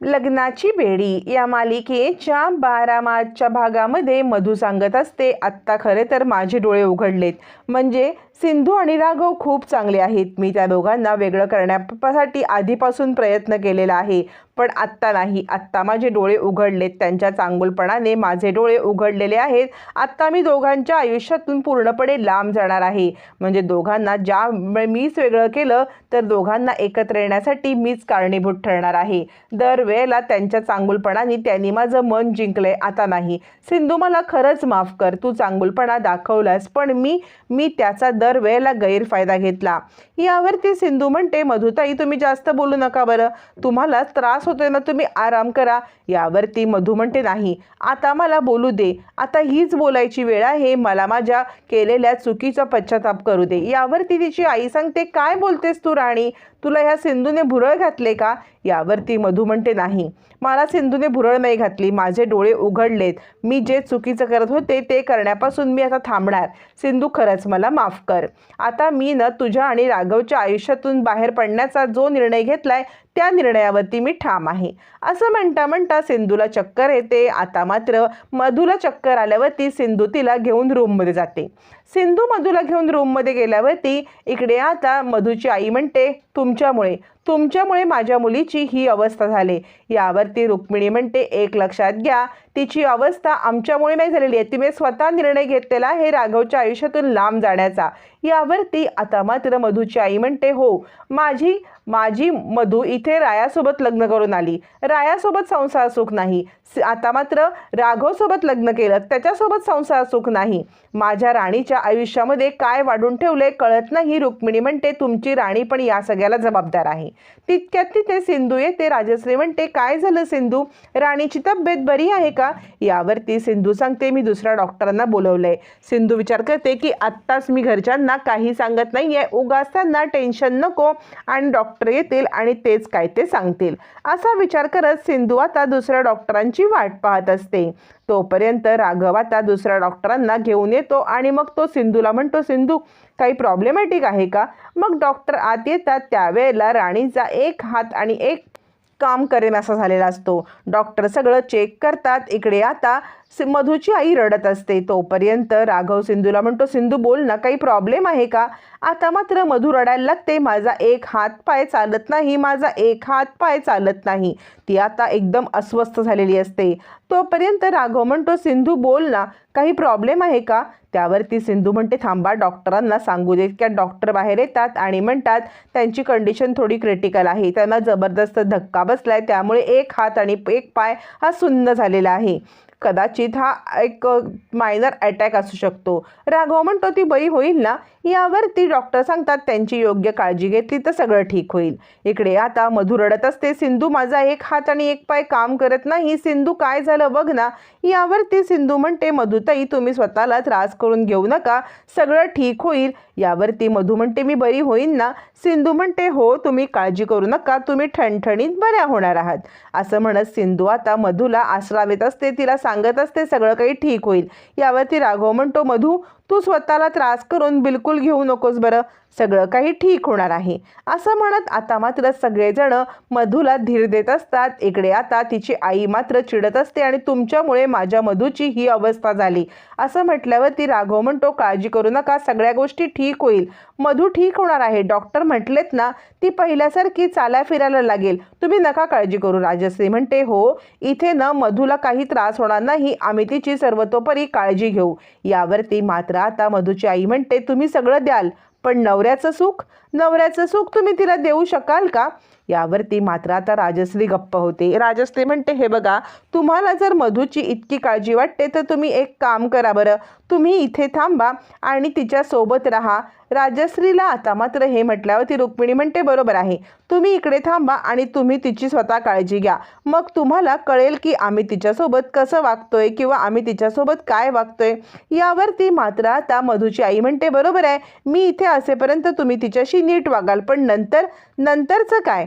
लग्नाची बेडी या मालिकेच्या बारा मार्चच्या भागामध्ये मधू सांगत असते आत्ता खरे तर माझे डोळे उघडलेत. म्हणजे सिंधू आणि राघव खूप चांगले आहेत. मी त्या दोघांना वेगळं करण्यासाठी आधीपासून प्रयत्न केलेला आहे. पण आत्ता नाही. आत्ता माझे डोळे उघडलेत. त्यांच्या चांगुलपणाने माझे डोळे उघडलेले आहेत. आत्ता मी दोघांच्या आयुष्यातून पूर्णपणे लांब जाणार आहे. म्हणजे दोघांना ज्या मीच वेगळं केलं तर दोघांना एकत्र येण्यासाठी मीच कारणीभूत ठरणार आहे. दरवेळेला त्यांच्या चांगुलपणाने त्यांनी माझं मन जिंकलंय. आता नाही. सिंधू मला खरंच माफ कर. तू चांगुलपणा दाखवलास पण मी मी त्याचा दर दरवेळेला गैरफायदा घेतला. यावरती सिंधू म्हणते मधुताई तुम्ही जास्त बोलू नका बरं. तुम्हाला त्रास होतोय ना तुम्ही आराम करा. यावरती मधू म्हणते नाही आता मला बोलू दे. आता हीच बोलायची वेळ आहे. मला माझ्या केलेल्या चुकीचा पश्चाताप करू दे. यावरती तिची आई सांगते काय बोलतेस तू राणी? तुला ह्या सिंधूने भुरळ घातले का? यावरती मधू म्हणते नाही. मला सिंधूने भुरळ नाही घातली. माझे डोळे उघडलेत. मी जे चुकीचं करत होते ते करण्यापासून मी आता थांबणार. सिंधू खरंच मला माफ कर. आता मी न तुझ्या आणि राघवच्या आयुष्यातून बाहेर पडण्याचा जो निर्णय घेतलाय त्या निर्णयावरती मी ठाम आहे. असं म्हणता म्हणता सिंधूला चक्कर येते. आता मात्र मधूला चक्कर आल्यावरती सिंधू तिला घेऊन रूममध्ये जाते. सिंधू मधूला घेऊन रूममध्ये गेल्यावरती इकडे आता. मधूची आई म्हणते तुमच्यामुळे. तुमच्यामुळे माझ्या मुलीची ही अवस्था झाली. यावरती रुक्मिणी म्हणते एक लक्षात घ्या तिची अवस्था आमच्यामुळे नाही झालेली आहे. तिने स्वतः निर्णय घेतलेला हे राघवच्या आयुष्यातून लांब जाण्याचा. यावरती आता मात्र मधूची आई म्हणते हो माझी माझी मधू इथे रायासोबत लग्न करून आली. रायासोबत संसार सुख नाही. स- आता मात्र राघवसोबत लग्न केलं. त्याच्यासोबत संसार सुख नाही. माझ्या राणीच्या आयुष्यामध्ये काय वाढून ठेवले कळत नाही. रुक्मिणी म्हणते तुमची राणी पण या सगळ्याला जबाबदार आहे. तितक्यात तिथे सिंधू येते. राजश्री म्हणते काय झालं सिंधू? राणीची तब्येत बरी आहे का? यावरती सिंधू सांगते मी दुसऱ्या डॉक्टरांना बोलवलंय. सिंधू विचार करते की आत्ताच मी घरच्यांना काही सांगत नाही आहे उगाच त्यांना टेन्शन नको आणि डॉक्टर येतील आणि तेच काय ते सांगतील. असा विचार करत सिंधू आता दुसऱ्या डॉक्टरांची वाट पाहत असते. तोपर्यंत राघव आता दुसऱ्या डॉक्टरांना घेऊन येतो आणि मग तो सिंधूला म्हणतो सिंधू काही प्रॉब्लेमॅटिक आहे का? मग डॉक्टर आत येतात. त्यावेळेला राणीचा एक हात आणि एक काम करेन असा झालेला असतो. डॉक्टर सगळं चेक करतात. इकडे आता मधूची आई रडत असते. तोपर्यंत राघव सिंधूला म्हणतो सिंधू बोल ना काही प्रॉब्लेम आहे का? आता मात्र मधू रडायला लागते. माझा एक हात पाय चालत नाही. माझा एक हात पाय चालत नाही. ती आता एकदम अस्वस्थ झालेली असते. तोपर्यंत राघव म्हणतो सिंधू बोल ना काही प्रॉब्लेम आहे का? त्यावरती सिंधू म्हणते थांबा डॉक्टरांना सांगू देत की डॉक्टर बाहेर येतात आणि म्हणतात त्यांची कंडिशन थोडी क्रिटिकल आहे. त्यांना जबरदस्त धक्का बसला आहे त्यामुळे एक हात आणि एक पाय हा सुन्न झालेला आहे. कदाचित हा एक मायनर अटॅक असू शकतो. राघव म्हणतो ती बरी होईल ना? यावरती डॉक्टर सांगतात त्यांची योग्य काळजी घेतली तर सगळं ठीक होईल. इकडे आता मधु रडत असते. सिंधू माझा एक हात आणि एक पाय काम करत नाही. सिंधू काय झालं बघ ना? यावरती सिंधू म्हणते मधुताई तुम्ही स्वतःला त्रास करून घेऊ नका. सगळं ठीक होईल. यावरती मधू म्हणते मी बरी होईन ना? सिंधू म्हणते हो तुम्ही काळजी करू नका. तुम्ही ठणठणीत बऱ्या होणार आहात. असं म्हणत सिंधू आता मधूला आसरावेत असते. तिला सांगत असते सगळं काही ठीक होईल. यावरती राघव म्हणतो मधू तू स्वतःला त्रास करून बिलकुल घेऊ नकोस बरं. सगळं काही ठीक होणार आहे. असं म्हणत आता मात्र सगळेजण मधूला धीर देत असतात. इकडे आता तिची आई मात्र चिडत असते आणि तुमच्यामुळे माझ्या मधूची ही अवस्था झाली. असं म्हटल्यावर ती राघव म्हणतो काळजी करू नका सगळ्या गोष्टी ठीक होईल. मधू ठीक होणार आहे. डॉक्टर म्हटलेत ना ती पहिल्यासारखी चाला फिरायला लागेल. तुम्ही नका काळजी करू. राजश्री म्हणते हो इथे न मधूला काही त्रास होणार नाही. आम्ही तिची सर्वतोपरी काळजी घेऊ. यावरती मात्र आता मधूची आई म्हणते तुम्ही सगळं द्याल पण नवऱ्याचं सुख? नवऱ्याचं सुख तुम्ही तिला देऊ शकाल का? यावरती मात्र आता राजश्री गप्प होते. राजश्री म्हणते हे बघा तुम्हाला जर मधूची इतकी काळजी वाटते तर तुम्ही एक काम करा बरं. तुम्ही इथे थांबा आणि तिच्यासोबत राहा. राजश्रीला आता मात्र हे म्हटल्यावर ती रुक्मिणी म्हणते बरोबर आहे. तुम्ही इकडे थांबा आणि तुम्ही तिची स्वतः काळजी घ्या. मग तुम्हाला कळेल की आम्ही तिच्यासोबत कसं वागतोय किंवा आम्ही तिच्यासोबत काय वागतोय. यावरती मात्र आता मधूची आई म्हणते बरोबर आहे. मी इथे असेपर्यंत तुम्ही तिच्याशी नीट वागाल. पण नंतर नंतरचं काय?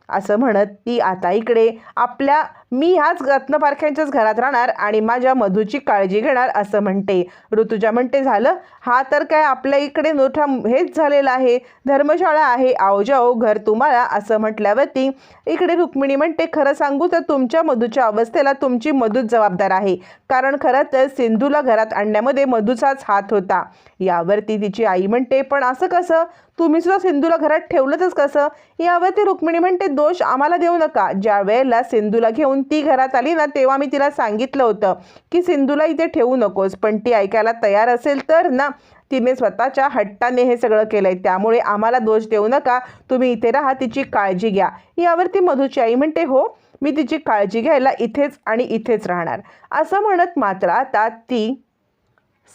असं म्हणत ती आता इकडे. आपल्या मी ह्याच रत्नपारख्यांच्याच घरात राहणार आणि माझ्या मधूची काळजी घेणार असं म्हणते. ऋतुजा म्हणते झालं? हा तर काय आपल्या इकडे मोठा हेच झालेला आहे. धर्मशाळा आहे. आओ जाओ घर तुम्हाला असं म्हटल्यावरती इकडे रुक्मिणी म्हणते खरं सांगू तर तुमच्या मधूच्या अवस्थेला तुमची मधूच जबाबदार आहे. कारण खरं तर सिंधूला घरात आणण्यामध्ये मधूचाच हात होता. यावरती तिची आई म्हणते पण असं कसं? तुम्ही सुद्धा सिंधूला घरात ठेवलंच कसं? यावरती रुक्मिणी म्हणते दोष आम्हाला देऊ नका. ज्या वेळेला सिंधूला घेऊन ती घरात आली ना तेव्हा मी तिला सांगितलं होतं की सिंधूला इथे ठेवू नकोस पण ती ऐकायला तयार असेल तर ना. तिने स्वतःच्या हट्टाने हे सगळं केलंय. त्यामुळे आम्हाला दोष देऊ नका. तुम्ही इथे राहा तिची काळजी घ्या. यावरती मधूची आई म्हणते हो मी तिची काळजी घ्यायला इथेच आणि इथेच राहणार. असं म्हणत मात्र आता ती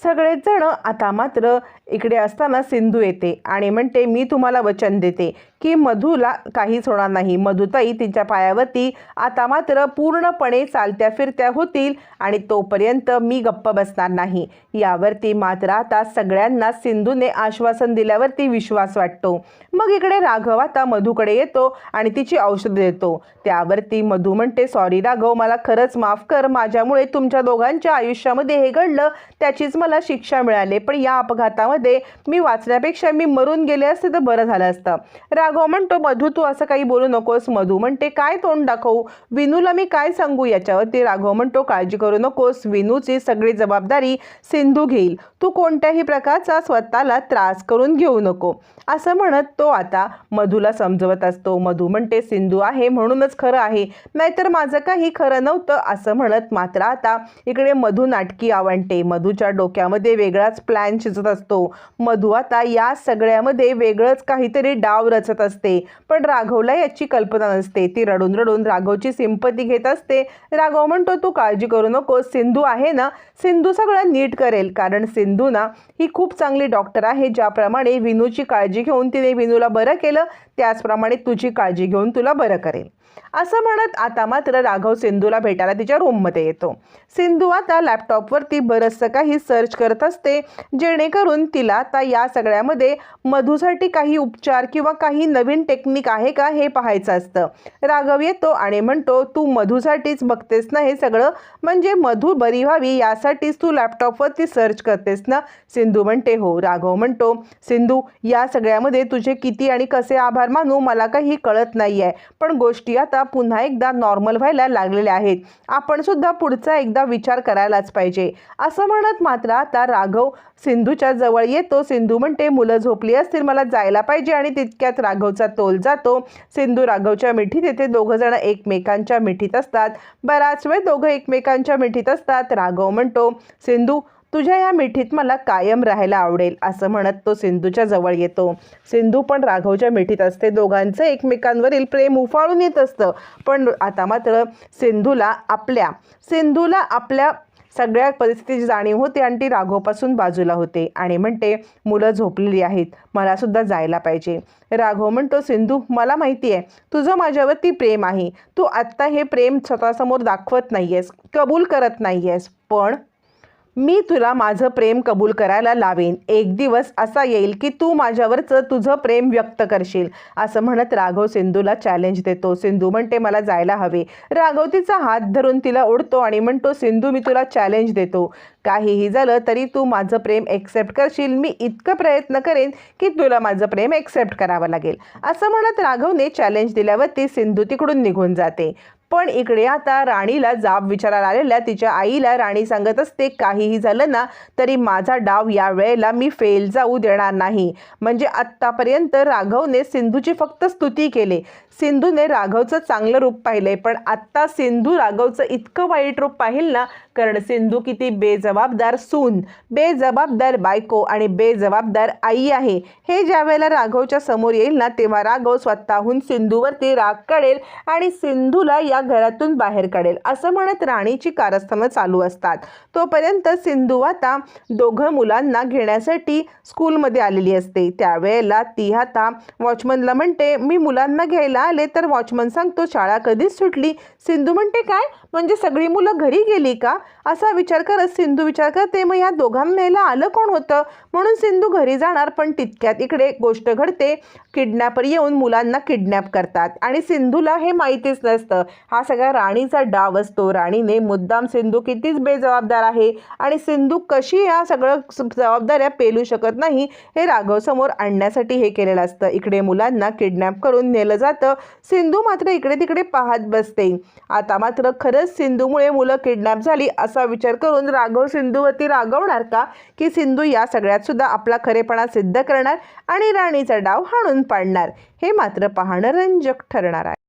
सगळेच जण आता मात्र इकडे असताना सिंधू येते आणि म्हणते मी तुम्हाला वचन देते की मधूला काहीच होणार नाही. मधुताई तिच्या पायावरती आता मात्र पूर्णपणे चालत्या फिरत्या होतील आणि तोपर्यंत मी गप्प बसणार नाही. यावरती मात्र आता सगळ्यांना सिंधूने आश्वासन दिल्यावरती विश्वास वाटतो. मग इकडे राघव आता मधूकडे येतो आणि तिची औषध देतो. त्यावरती मधू म्हणते सॉरी राघव मला खरंच माफ कर. माझ्यामुळे तुमच्या दोघांच्या आयुष्यामध्ये हे घडलं. त्याचीच मला शिक्षा मिळाली. पण या अपघातामध्ये मी वाचण्यापेक्षा मी मरून गेले असते तर बरं झालं असतं. राघव म्हणतो मधू तू असं काही बोलू नकोस मधू. म्हणते काय तोंड दाखवू? विनूला मी काय सांगू याच्यावरती? राघव म्हणतो काळजी करू नकोस विनूची सगळी जबाबदारी सिंधू घेईल. तू कोणत्याही प्रकारचा स्वतःला त्रास करून घेऊ नको. असं म्हणत तो आता मधूला समजवत असतो. मधू म्हणते सिंधू आहे म्हणूनच खरं आहे. नाहीतर माझं काही खरं नव्हतं असं म्हणत मात्र आता इकडे मधू नाटकी आवडते मधूच्या डोक्यामध्ये वेगळाच प्लॅन शिजत असतो. मधू आता या सगळ्यामध्ये वेगळंच काहीतरी डाव रचत असते. पण राघवला याची कल्पना नसते. ती रडून रडून राघवची सिंपती घेत असते. राघव म्हणतो तू काळजी करू नको सिंधू आहे ना? सिंधू सगळं नीट करेल. कारण सिंधू ना ही खूप चांगली डॉक्टर आहे. ज्याप्रमाणे विनूची काळजी घेऊन तिने विनूला बरं केलं त्याचप्रमाणे तुझी काळजी घेऊन तुला बरं करेल. असं म्हणत आता मात्र राघव सिंधूला भेटायला तिच्या रूममध्ये येतो. सिंधू आता लॅपटॉपवरती बरंचसं काही सर्च करत असते जेणेकरून तिला आता या सगळ्यामध्ये मधूसाठी काही उपचार किंवा काही नवीन टेक्निक आहे का हे पाहायचं असतं. राघव येतो आणि म्हणतो तू मधूसाठीच बघतेस ना हे सगळं? म्हणजे मधू बरी व्हावी यासाठीच तू लॅपटॉपवरती सर्च करतेस ना? सिंधू म्हणते हो. राघव म्हणतो सिंधू या सगळ्यामध्ये तुझे किती आणि कसे आभार मानू? मला काही कळत नाही आहे पण गोष्टी आता पुन्हा एकदा नॉर्मल व्हायला लागलेले आहेत. आपण सुद्धा पुढचा एकदा विचार करायलाच पाहिजे. असं म्हणत मात्र आता राघव सिंधूच्या जवळ येतो. सिंधू म्हणते मुलं झोपली असतील मला जायला पाहिजे. आणि तितक्यात राघवचा तोल जातो. सिंधू राघवच्या मिठीत येते. दोघंजण एकमेकांच्या मिठीत असतात. बराच वेळ दोघं एकमेकांच्या मिठीत असतात. राघव म्हणतो सिंधू तुझ्या या मिठीत मला कायम राहायला आवडेल असं म्हणत तो सिंधूच्या जवळ येतो. सिंधू पण राघवच्या मिठीत असते. दोघांचं एकमेकांवरील प्रेम उफाळून येत असतं. पण आता मात्र सिंधूला आपल्या सिंधूला आपल्या सगळ्या परिस्थितीची जाणीव होते आणि ती राघवपासून बाजूला होते आणि म्हणते मुलं झोपलेली आहेत. मलासुद्धा जायला पाहिजे. राघव म्हणतो सिंधू मला माहिती आहे. तुझं माझ्यावरती प्रेम आहे. तू आत्ता हे प्रेम स्वतःसमोर दाखवत नाही आहेस कबूल करत नाही आहेस पण मी तुला माझं प्रेम कबूल करायला लावेन. एक दिवस असा येईल की तू माझ्यावरचं तुझं प्रेम व्यक्त करशील. असं म्हणत राघव सिंधूला चॅलेंज देतो. सिंधू म्हणते मला जायला हवे. राघव तिचा हात धरून तिला ओढतो आणि म्हणतो सिंधू मी तुला चॅलेंज देतो. काहीही झालं तरी तू माझं प्रेम एक्सेप्ट करशील. मी इतकं प्रयत्न करेन की तुला माझं प्रेम एक्सेप्ट करावं लागेल. असं म्हणत राघवने चॅलेंज दिल्यावरती सिंधू तिकडून निघून जाते. पण इकडे आता राणीला जाब विचारायला आलेल्या तिच्या आईला राणी सांगत असते काहीही झालं ना तरी माझा डाव या वेळेला मी फेल जाऊ देणार नाही. म्हणजे आत्तापर्यंत राघवने सिंधूची फक्त स्तुती केली. सिंधूने राघवचं चांगलं रूप पाहिलंय पण आत्ता सिंधू राघवचं इतकं वाईट रूप पाहिल ना कारण सिंधू किती बेजबाबदार सून बेजबाबदार बायको आणि बेजबाबदार आई आहे. हे ज्या वेळेला राघवच्या समोर येईल ना तेव्हा राघव स्वतःहून सिंधूवरती राग काढेल आणि सिंधूला या घरातून बाहेर काढेल. असं म्हणत राणीची कारस्थानं चालू असतात. तोपर्यंत सिंधू आता दोघं मुलांना घेण्यासाठी स्कूलमध्ये आलेली असते. त्यावेळेला ती आता वॉचमनला म्हणते मी मुलांना घ्यायला आले तर वॉचमन सांगतो शाळा कधीच सुटली. सिंधू म्हणते काय? म्हणजे सगळी मुलं घरी गेली का? असा विचार करत सिंधू विचार करते मग या दोघांना आलं कोण होतं? म्हणून सिंधू घरी जाणार पण तितक्यात इकडे गोष्ट घडते. किडनॅपर येऊन मुलांना किडनॅप करतात आणि सिंधूला हे माहितीच नसतं. हा सगळा राणीचा डाव असतो. राणीने मुद्दाम सिंधू कितीच बेजबाबदार आहे आणि सिंधू कशी या सगळं जबाबदाऱ्या पेलू शकत नाही हे राघव समोर आणण्यासाठी हे केलेलं असतं. इकडे मुलांना किडनॅप करून नेलं जातं. सिंधू मात्र इकडे तिकडे पाहत बसते. आता मात्र खरं खरंच सिंधूमुळे मुलं किडनॅप झाली असा विचार करून राघव सिंधूवरती रागवणार का? की सिंधू या सगळ्यात सुद्धा आपला खरेपणा सिद्ध करणार आणि राणीचा डाव हाणून पाडणार? हे मात्र पाहणं रंजक ठरणार आहे.